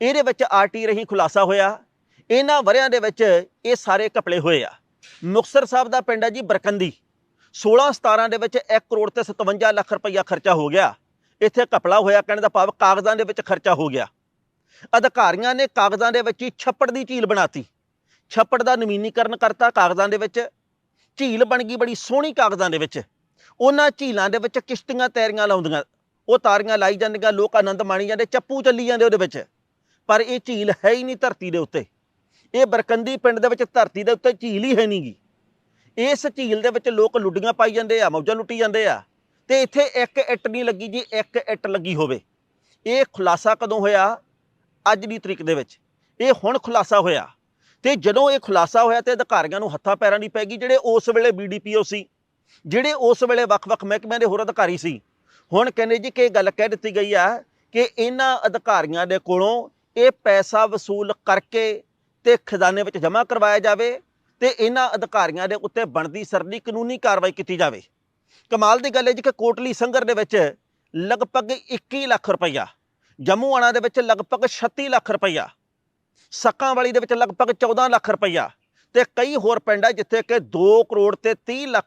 ਇਹਦੇ ਵਿੱਚ ਆਰਟੀ ਰਹੀ ਖੁਲਾਸਾ ਹੋਇਆ। ਇਹਨਾਂ ਵਰਿਆਂ ਦੇ ਵਿੱਚ ਇਹ ਸਾਰੇ ਘਪਲੇ ਹੋਏ ਆ। ਮੁਕਤਸਰ ਸਾਹਿਬ ਦਾ ਪਿੰਡ ਹੈ ਜੀ ਬਰਕੰਦੀ। 16 17 ਦੇ ਵਿੱਚ 1 ਕਰੋੜ ਤੇ 57 ਲੱਖ ਰੁਪਈਆ ਖਰਚਾ ਹੋ ਗਿਆ। ਇੱਥੇ ਘਪਲਾ ਹੋਇਆ, ਕਹਿਣ ਦਾ ਭਾਵ ਕਾਗਜ਼ਾਂ ਦੇ ਵਿੱਚ ਖਰਚਾ ਹੋ ਗਿਆ। ਅਧਿਕਾਰੀਆਂ ਨੇ ਕਾਗਜ਼ਾਂ ਦੇ ਵਿੱਚ ਹੀ ਛੱਪੜ ਦੀ ਝੀਲ ਬਣਾਤੀ। ਛੱਪੜ ਦਾ ਨਵੀਨੀਕਰਨ ਕਰਤਾ ਕਾਗਜ਼ਾਂ ਦੇ ਵਿੱਚ। ਝੀਲ ਬਣ ਗਈ ਬੜੀ ਸੋਹਣੀ ਕਾਗਜ਼ਾਂ ਦੇ ਵਿੱਚ। ਉਹਨਾਂ ਝੀਲਾਂ ਦੇ ਵਿੱਚ ਕਿਸ਼ਤੀਆਂ, ਤੈਰੀਆਂ ਲਾਉਂਦੀਆਂ। ਉਹ ਤਾਰੀਆਂ ਲਾਈ ਜਾਂਦੀਆਂ, ਲੋਕ ਆਨੰਦ ਮਾਣੀ ਜਾਂਦੇ, ਚੱਪੂ ਚੱਲੀ ਜਾਂਦੇ ਉਹਦੇ ਵਿੱਚ। ਪਰ ਇਹ ਝੀਲ ਹੈ ਹੀ ਨਹੀਂ ਧਰਤੀ ਦੇ ਉੱਤੇ। ਇਹ ਬਰਕੰਦੀ ਪਿੰਡ ਦੇ ਵਿੱਚ ਧਰਤੀ ਦੇ ਉੱਤੇ ਝੀਲ ਹੀ ਹੈ ਨਹੀਂਗੀ ਇਸ ਝੀਲ ਦੇ ਵਿੱਚ ਲੋਕ ਲੁੱਡੀਆਂ ਪਾਈ ਜਾਂਦੇ ਆ, ਮੌਜਾਂ ਲੁੱਟੀ ਜਾਂਦੇ ਆ। ਤੇ ਇੱਥੇ ਇੱਕ ਇੱਟ ਨਹੀਂ ਲੱਗੀ ਜੀ, ਇੱਕ ਇੱਟ ਲੱਗੀ ਹੋਵੇ। ਇਹ ਖੁਲਾਸਾ ਕਦੋਂ ਹੋਇਆ? ਅੱਜ ਦੀ ਤਰੀਕ ਦੇ ਵਿੱਚ। ਇਹ ਹੁਣ ਖੁਲਾਸਾ ਹੋਇਆ। ਤੇ ਜਦੋਂ ਇਹ ਖੁਲਾਸਾ ਹੋਇਆ ਤੇ ਅਧਿਕਾਰੀਆਂ ਨੂੰ ਹੱਥਾਂ ਪੈਰਾਂ ਦੀ ਪੈ ਗਈ, ਜਿਹੜੇ ਉਸ ਵੇਲੇ ਬੀਡੀਪੀਓ ਸੀ। ਜਿਹੜੇ ਉਸ ਵੇਲੇ ਵੱਖ-ਵੱਖ ਮਹਿਕਮਿਆਂ ਦੇ ਹੋਰ ਅਧਿਕਾਰੀ ਸੀ। ਹੁਣ ਕਹਿੰਦੇ ਜੀ ਕਿ ਇਹ ਗੱਲ ਕਹਿ ਦਿੱਤੀ ਗਈ ਆ ਕਿ ਇਹਨਾਂ ਅਧਿਕਾਰੀਆਂ ਦੇ ਕੋਲੋਂ ਇਹ ਪੈਸਾ ਵਸੂਲ ਕਰਕੇ ਤੇ ਖਜ਼ਾਨੇ ਵਿੱਚ ਜਮ੍ਹਾਂ ਕਰਵਾਇਆ ਜਾਵੇ ਤੇ ਇਹਨਾਂ ਅਧਿਕਾਰੀਆਂ ਦੇ ਉੱਤੇ ਬਣਦੀ ਸਰਲੀ ਕਾਨੂੰਨੀ ਕਾਰਵਾਈ ਕੀਤੀ ਜਾਵੇ। ਕਮਾਲ ਦੀ ਗੱਲ ਹੈ ਜੀ ਕਿ ਕੋਟਲੀ ਸੰਗਰ ਦੇ ਵਿੱਚ ਲਗਭਗ 21 ਲੱਖ ਰੁਪਈਆ ਜੰਮੂਆਣਾ ਦੇ ਵਿੱਚ ਲਗਭਗ 36 ਲੱਖ ਰੁਪਈਆ ਸੱਕਾਂ ਵਾਲੀ ਦੇ ਵਿੱਚ ਲਗਭਗ 14 ਲੱਖ ਰੁਪਈਆ ਤੇ ਕਈ ਹੋਰ ਪਿੰਡ ਹੈ ਜਿੱਥੇ ਕਿ 2 ਕਰੋੜ ਤੇ 30 ਲੱਖ